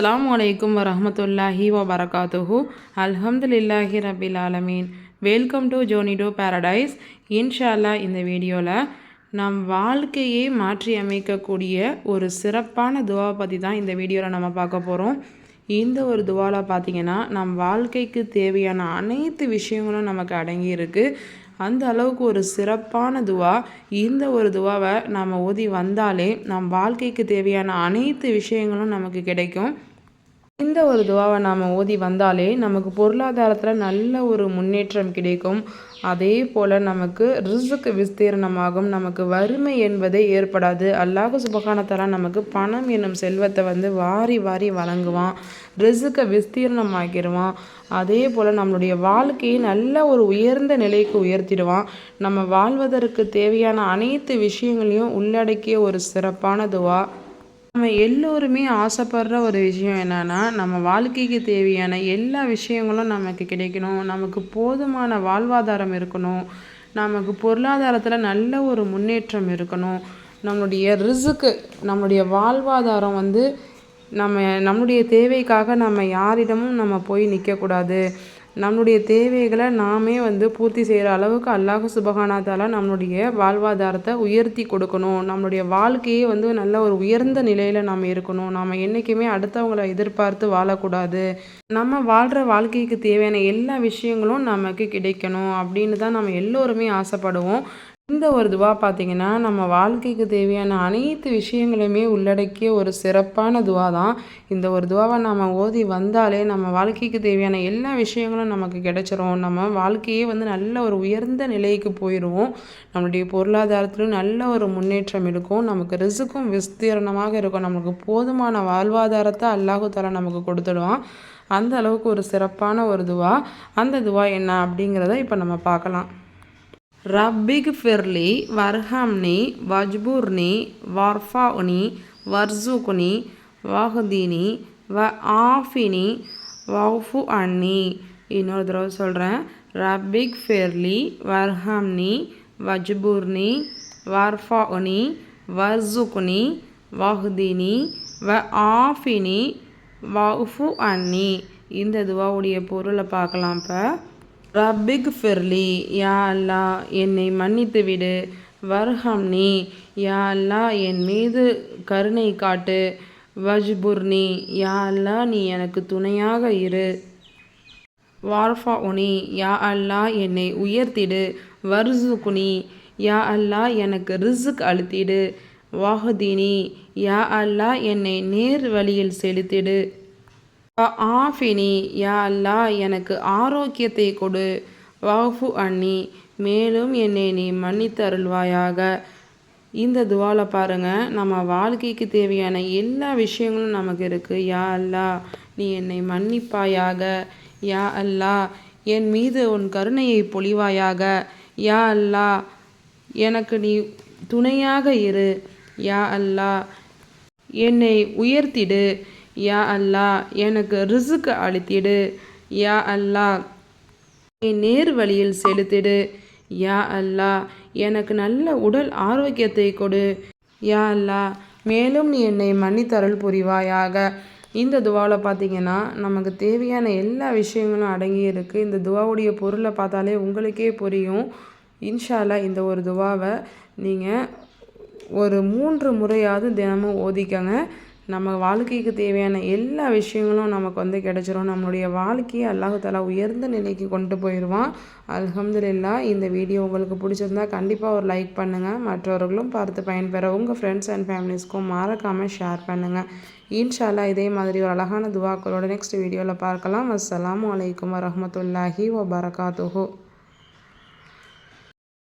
அலாம் வலைக்கும் வரமத்துல்லாஹி வபரகாத்துஹு. அல்ஹம்துலில்லாஹி ரபில் ஆலமீன். வெல்கம் டு ஜோனிடோ பேரடைஸ் இன்ஷால்லா இந்த வீடியோவில் நம் வாழ்க்கையை மாற்றி அமைக்கக்கூடிய ஒரு சிறப்பான துவாவை பற்றி தான் இந்த வீடியோவில் நம்ம பார்க்க போகிறோம் இந்த ஒரு துவாவில் பார்த்திங்கன்னா நம் வாழ்க்கைக்கு தேவையான அனைத்து விஷயங்களும் நமக்கு அடங்கி இருக்குது அந்த அளவுக்கு ஒரு சிறப்பான துவா. இந்த ஒரு துவாவை நாம் ஓதி வந்தாலே நம் வாழ்க்கைக்கு தேவையான அனைத்து விஷயங்களும் நமக்கு கிடைக்கும். இந்த ஒரு துவாவை நாம் ஓதி வந்தாலே நமக்கு பொருளாதாரத்தில் நல்ல ஒரு முன்னேற்றம் கிடைக்கும். அதே போல் நமக்கு ரிசுக்கு விஸ்தீரணமாகும். நமக்கு வறுமை என்பதே ஏற்படாது. அல்லாஹு சுபகானத்தால் நமக்கு பணம் என்னும் செல்வத்தை வந்து வாரி வாரி வழங்குவான். ரிசுக்கை விஸ்தீர்ணமாக்கிடுவான் அதே போல் நம்மளுடைய வாழ்க்கையை நல்ல ஒரு உயர்ந்த நிலைக்கு உயர்த்திடுவான். நம்ம வாழ்வதற்கு தேவையான அனைத்து விஷயங்களையும் உள்ளடக்கிய ஒரு சிறப்பான துவா. நம்ம எல்லோருமே ஆசைப்படுற ஒரு விஷயம் என்னென்னா நம்ம வாழ்க்கைக்கு தேவையான எல்லா விஷயங்களும் நமக்கு கிடைக்கணும். நமக்கு போதுமான வாழ்வாதாரம் இருக்கணும். நமக்கு பொருளாதாரத்தில் நல்ல ஒரு முன்னேற்றம் இருக்கணும். நம்மளுடைய ரிசுக்கு நம்மளுடைய வாழ்வாதாரம் வந்து நம்ம நம்மளுடைய தேவைக்காக நம்ம யாரிடமும் நம்ம போய் நிற்கக்கூடாது நம்மளுடைய தேவைகளை நாமே வந்து பூர்த்தி செய்கிற அளவுக்கு அல்லாஹ் சுபகானாத்தால நம்மளுடைய வாழ்வாதாரத்தை உயர்த்தி கொடுக்கணும். நம்மளுடைய வாழ்க்கையே வந்து நல்ல ஒரு உயர்ந்த நிலையில் நாம் இருக்கணும். நாம் என்றைக்குமே அடுத்தவங்களை எதிர்பார்த்து வாழக்கூடாது. நம்ம வாழ்கிற வாழ்க்கைக்கு தேவையான எல்லா விஷயங்களும் நமக்கு கிடைக்கணும் அப்படின்னு தான் நம்ம எல்லோருமே ஆசைப்படுவோம். இந்த ஒரு துவா பார்த்திங்கன்னா நம்ம வாழ்க்கைக்கு தேவையான அனைத்து விஷயங்களையுமே உள்ளடக்கிய ஒரு சிறப்பான துவா தான். இந்த ஒரு துவாவை நம்ம ஓதி வந்தாலே நம்ம வாழ்க்கைக்கு தேவையான எல்லா விஷயங்களும் நமக்கு கிடைச்சிரும். நம்ம வாழ்க்கையே வந்து நல்ல ஒரு உயர்ந்த நிலைக்கு போயிடுவோம் நம்மளுடைய பொருளாதாரத்திலும் நல்ல ஒரு முன்னேற்றம் இருக்கும். நமக்கு ரிசுக்கும் விஸ்தீரணமாக இருக்கும். நமக்கு போதுமான வாழ்வாதாரத்தை அல்லாஹு நமக்கு கொடுத்துடுவான். அந்த அளவுக்கு ஒரு சிறப்பான ஒரு துவா. அந்த துவா என்ன அப்படிங்கிறத இப்போ நம்ம பார்க்கலாம். ரப்பிக் ஃபிர்லி வர்ஹம்னி வஜ்பூர்னி வர்ஃபாவுனி வர்சுகுனி வஹ்தீனி வ ஆஃபினி வஃபு அன்னி இன்னொரு தடவை சொல்கிறேன் ரப்பிக் ஃபிர்லி வர்ஹம்னி வஜ்பூர்னி வர்ஃபாவுனி வர்சுகுனி வஹ்தீனி வ ஆஃபினி வஃபு அன்னி இந்த துவாவுடைய பொருளை பார்க்கலாம் இப்போ. ரபிக் ஃபிர்லி யா அல்லா என்னை மன்னித்து விடு. வர்ஹம்னி யா அல்லா என் மீது கருணை காட்டு. வஜ்புர்னி யா அல்லா நீ எனக்கு துணையாக இரு. வார்ஃபா உனி யா அல்லா என்னை உயர்த்திடு. வர்சுகுனி யா அல்லா எனக்கு ரிசுக் அழுத்திடு வாஹதினி யா அல்லா என்னை நேர் வழியில் செலுத்திடு. ஆஃபினி யா அல்லா எனக்கு ஆரோக்கியத்தை கொடு. வாஃபு அண்ணி மேலும் என்னை நீ மன்னித்து அருள்வாயாக. இந்த துவாவில் பாருங்கள் நம்ம வாழ்க்கைக்கு தேவையான எல்லா விஷயங்களும் நமக்கு இருக்குது யா அல்லா நீ என்னை மன்னிப்பாயாக. யா அல்லா என் மீது உன் கருணையை பொழிவாயாக. யா அல்லா எனக்கு நீ துணையாக இரு. யா அல்லா என்னை உயர்த்திடு. யா அல்லா எனக்கு ரிசுக்கு அளித்திடு. யா அல்லா என் நேர் வழியில் செலுத்திடு. யா அல்லா எனக்கு நல்ல உடல் ஆரோக்கியத்தை கொடு. யா அல்லா மேலும் நீ என்னை மன்னித்தருள் புரிவாயாக. இந்த துவாவில் பார்த்தீங்கன்னா நமக்கு தேவையான எல்லா விஷயங்களும் அடங்கி இருக்குது இந்த துவாவுடைய பொருளை பார்த்தாலே உங்களுக்கே புரியும். இன்ஷால்லா இந்த ஒரு துவாவை நீங்கள் ஒரு மூன்று முறையாவது தினமும் ஓதிக்கங்க. நம்ம வாழ்க்கைக்கு தேவையான எல்லா விஷயங்களும் நமக்கு வந்து கிடச்சிரும். நம்மளுடைய வாழ்க்கையை அல்லாஹாலா உயர்ந்த நிலைக்கு கொண்டு போயிடுவான் அலமதுல்லா இந்த வீடியோ உங்களுக்கு பிடிச்சிருந்தா கண்டிப்பாக ஒரு லைக் பண்ணுங்கள் மற்றவர்களும் பார்த்து பயன்பெற உங்கள் ஃப்ரெண்ட்ஸ் அண்ட் ஃபேமிலிஸ்க்கும் மறக்காமல் ஷேர் பண்ணுங்கள் இன்ஷால்லா இதே மாதிரி ஒரு அழகான துவாக்களோட நெக்ஸ்ட் வீடியோவில் பார்க்கலாம். அஸ்லாம் வலைக்கம் வரமத்துல்லாஹி வபரகாத்துஹூ.